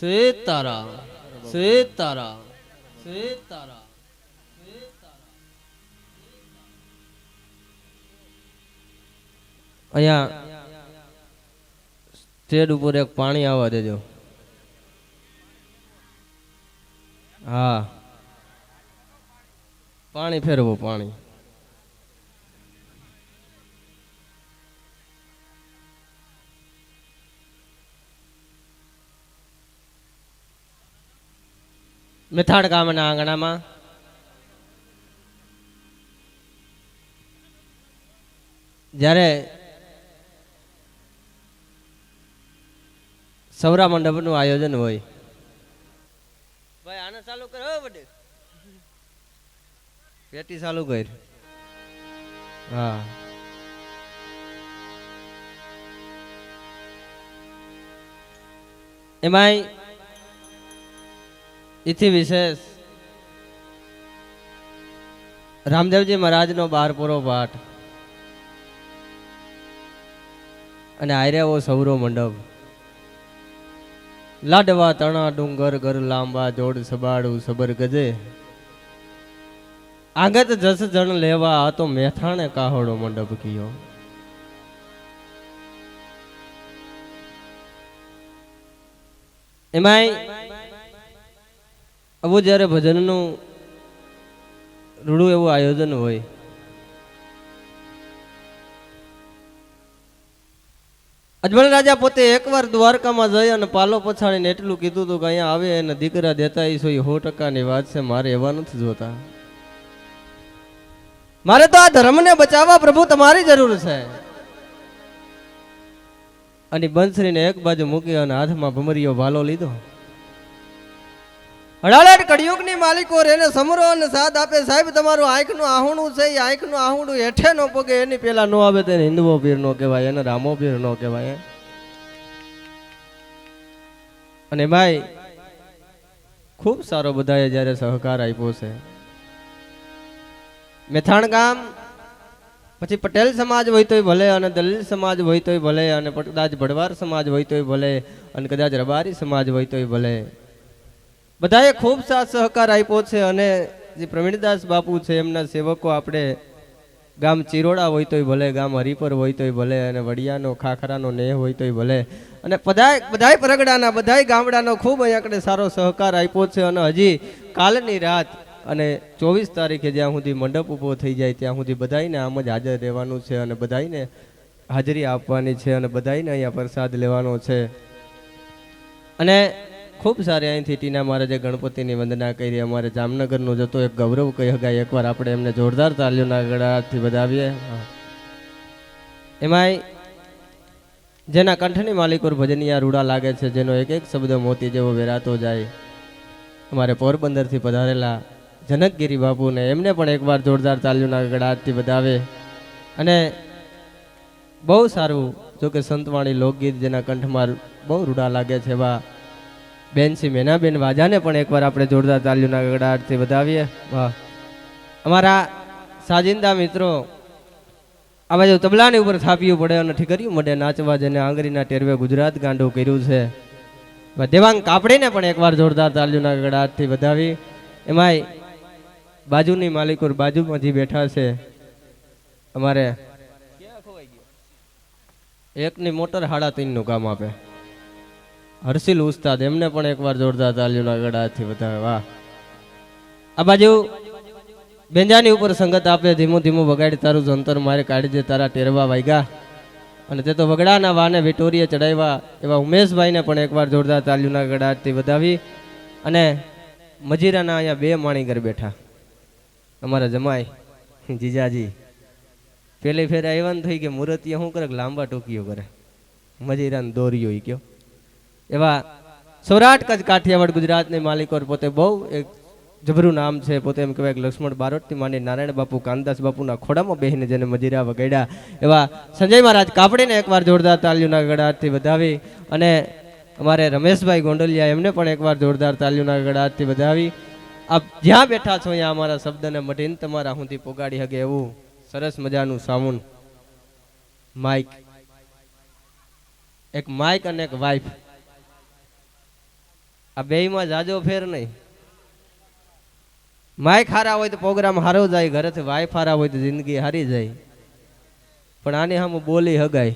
સીતારામ સીતારામ સીતારામ અહીંયા સ્ટેડ ઉપર એક પાણી આવવા દેજો. હા. પાણી ફેરવો પાણી. મિથાણ ગામના આંગણામાં. જ્યારે સૌરા મંડપનું આયોજન હોય. ભાઈ આને ચાલુ કરો બડે પેટી ચાલુ કર. હા. એમાંય એથી વિશેષ રામદેવજી મહારાજનો બાર પૂરો પાઠ અને આર્યાવો સૌરો મંડપ લાડવા તણા ડુંગર ગર લાંબા જોડ સબાડું સબર ગજે આગત જસ જણ લેવા આ તો મેથાણે કાહોડો મંડપ કયો એમાંય આવું જ્યારે ભજનનું રૂડું એવું આયોજન હોય, અજમલ રાજા પોતે એકવાર દ્વારકામાં જઈ અને પાલો પછાડીને એટલું કીધું હતું કે અહીંયા આવે અને દીકરા દેતા એ સો સો ટકાની વાત છે, મારે એવા નથી જોતા. મારે તો આ ધર્મને બચાવવા પ્રભુ તમારી જરૂર છે. અને બંસરીને એક બાજુ મૂકી અને હાથમાં ભમરીયો ભાલો લીધો. હડાલટ કળિયુગની માલિકો એને સમરો અને સાથ આપે. સાહેબ, તમારું આંખનું આહુણું છે એ આંખનું આહુણું હેઠે નો પગે, એની પેલા નો આવે તેને હિન્દુઓ પીર નો કહેવાય, એને રામો પીર નો કહેવાય અને ભાઈ, ખૂબ સારો બધાએ જ્યારે સહકાર આપ્યો છે. મેથાણ ગામ, પછી પટેલ સમાજ હોય તોય ભલે અને દલિત સમાજ હોય તોય ભલે અને કદાચ ભડવાર સમાજ હોય તોય ભલે અને કદાચ રબારી સમાજ હોય તોય ભલે. બધાએ ખૂબ સાથ સહકાર આપ્યો છે અને જે પ્રવીણદાસ બાપુ છે, એમના સેવકો આપણે ગામ ચિરોડા હોય તોય ભલે, ગામ હરિપર હોય તોય ભલે, અને વડિયાનો, ખાખરાનો નેહ હોય તોય ભલે. અને બધાય બધાય પરગડાના બધાય ગામડાનો ખૂબ અહીંયા આગળ સારો સહકાર આપ્યો છે અને હજી કાલની રાત અને ચોવીસ તારીખે જ્યાં સુધી મંડપ ઊભો થઈ જાય, ત્યાં સુધી બધાયને આમ જ હાજર રહેવાનું છે અને બધાને હાજરી આપવાની છે અને બધાયને અહીંયા પ્રસાદ લેવાનો છે. અને ખૂબ સારી અહીંથી ટીના મહારાજે ગણપતિની વંદના કરી. અમારે જામનગરનો જતો એક ગૌરવ કહી શકાય. એકવાર આપણે એમને જોરદાર તાલીઓના ગળાથી વધાવીએ. એમાંય જેના કંઠની માલિકોર ભજનિયા રૂડા લાગે છે, જેનો એક એક શબ્દ મોતી જેવો વેરાતો જાય. અમારે પોરબંદરથી પધારેલા જનકગીરી બાપુને એમને પણ એકવાર જોરદાર તાલીઓના ગળાથી વધાવે. અને બહુ સારું જોકે સંતવાણી લોકગીત જેના કંઠમાં બહુ રૂડા લાગે છે એવા બેન શ્રી મેનાબેન વાજાને પણ એકવાર આપણે જોરદાર તાલીઓના ગગડાટથી વધાવીએ. વાહ. અમારા સાજિંદા મિત્રો આ બાજુ તબલાની ઉપર થાપ્યું પડે અને ઠીકર્યું મળે નાચવા જેને આંગળીના ટેરવે ગુજરાત ગાંડું કર્યું છે. દેવાંગ કાપડીને પણ એકવાર જોરદાર તાલીઓના ગગડાટથી વધાવી. એમાંય બાજુની માલિકો બાજુમાંથી બેઠા છે. અમારે એકની મોટર હાડા નું કામ આપે. હર્ષિલ ઉસ્તાદ એમને પણ એકવાર જોરદાર તાલીઓના ગળાથી વધાવે વાહ. આ બાજુ બેંજાની ઉપર સંગત આપે, ધીમું ધીમું વગાડી, તારું જંતર મારે કાઢી દે, તારા ટેરવા વાગ્યા અને તે તો વગડાના વાને વિટોરીએ ચડાવ્યા એવા ઉમેશભાઈને પણ એકવાર જોરદાર તાલીઓના ગળાથી વધાવી અને મજીરાના અહીંયા બે માણીગર બેઠા. અમારા જમાઈ, જીજાજી, પેલી ફેરે આવ્યા ને થઈ કે મૂર્તિએ શું કરે લાંબા ટોકીઓ કરે. મજીરાને દોરીઓ એ કયો. એવા સૌરાષ્ટ્ર કચ્છ કાઠિયાવાડ ગુજરાતની માલિકો પોતે બહુ એક જબરું નામ છે. પોતે એમ કહેવાય લક્ષ્મણ બારોટથી માંડી નારાયણ બાપુ કાનદાસ બાપુના ખોડામાં બેહીને જેને મજીરા વગાડ્યા. એવા સંજય મહારાજ કાપડીને એકવાર જોરદાર તાલીઓના ગળાથી વધાવી અને અમારે રમેશભાઈ ગોંડલિયા એમને પણ એકવાર જોરદાર તાલીઓના ગળાથી વધાવી. આપ જ્યાં બેઠા છો અહીંયા અમારા શબ્દને મઢીને તમારા સુધી પોગાડી શકે એવું સરસ મજાનું સાઉન્ડ માઇક એક માઇક અને એક વાઇફ આ બેયમાં જાજો ફેર નહીં. માય ખારા હોય તો પ્રોગ્રામ હારો જાય ઘરેથી વાય ફારા હોય તો જિંદગી હારી જાય. પણ આની સામે બોલી હગાય.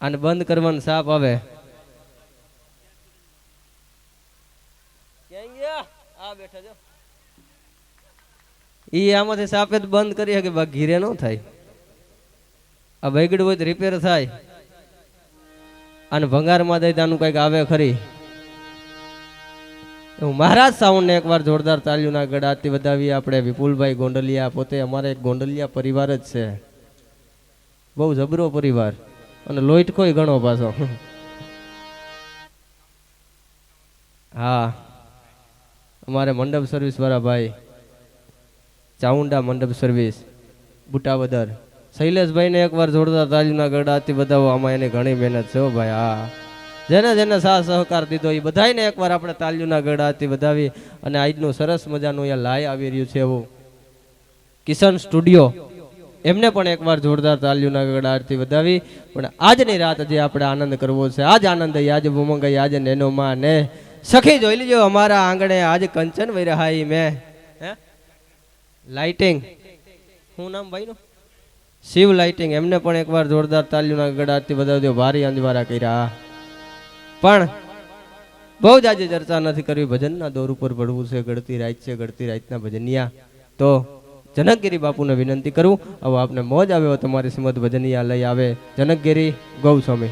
આને બંધ કરવાનું સાપ આવે. ઈ આમાંથી સાપે બંધ કરી શકે બાકી ઘીરે ન થાય. આ બગડ્યું હોય તો રિપેર થાય. અને ભંગારમાં દઈ તો કંઈક આવે ખરી? હું મહારાજ સાઉન્ડને એકવાર જોરદાર તાલીઓના ગળાથી વધાવી આપણે. વિપુલભાઈ ગોંડલિયા પોતે અમારે એક ગોંડલિયા પરિવાર જ છે. બહુ જબરો પરિવાર. અને લોહીટકોય ઘણો પાછો. હા. અમારે મંડપ સર્વિસ વાળા ભાઈ. ચાઉંડા મંડપ સર્વિસ બુટાવદર. શૈલેષભાઈને એકવાર જોરદાર તાલીમના ગળાથી બતાવો આમાં એની ઘણી મહેનત છે ભાઈ હા. જેને જેને સાથ સહકાર દીધો એ બધાને એકવાર આપણે તાલીઓના ગળાથી વધાવી અને આજનું સરસ મજાનું અહીંયા લાય આવી રહ્યું છે એવું. કિશન સ્ટુડિયો. એમને પણ એકવાર જોરદાર તાલીઓના ગળાથી વધાવી. પણ આજની રાત જે આપણે આનંદ કરવો છે આજ આનંદ આજ ભૂમંગ આજ નેનો માં ને. સખી જોઈ લીજો અમારા આંગણે આજ કંચન વૈરહાઈ મેં. હે? લાઇટિંગ શું નામ ભાઈનું? શિવ લાઇટિંગ એમને પણ એકવાર જોરદાર તાલીઓના ગળાથી બધા ભારી અંજવારા કર્યા. પણ બહુ જ આજે ચર્ચા નથી કરવી. ભજનના દોર ઉપર પડવું છે, ગળતી રાત છે, ગળતી રાતના ભજનિયા. તો જનકગીરી બાપુને વિનંતી કરું હવે આપને મોજ આવ્યો તમારી શ્રીમદ ભજનિયા લઈ આવે જનકગીરી ગૌસ્વામી.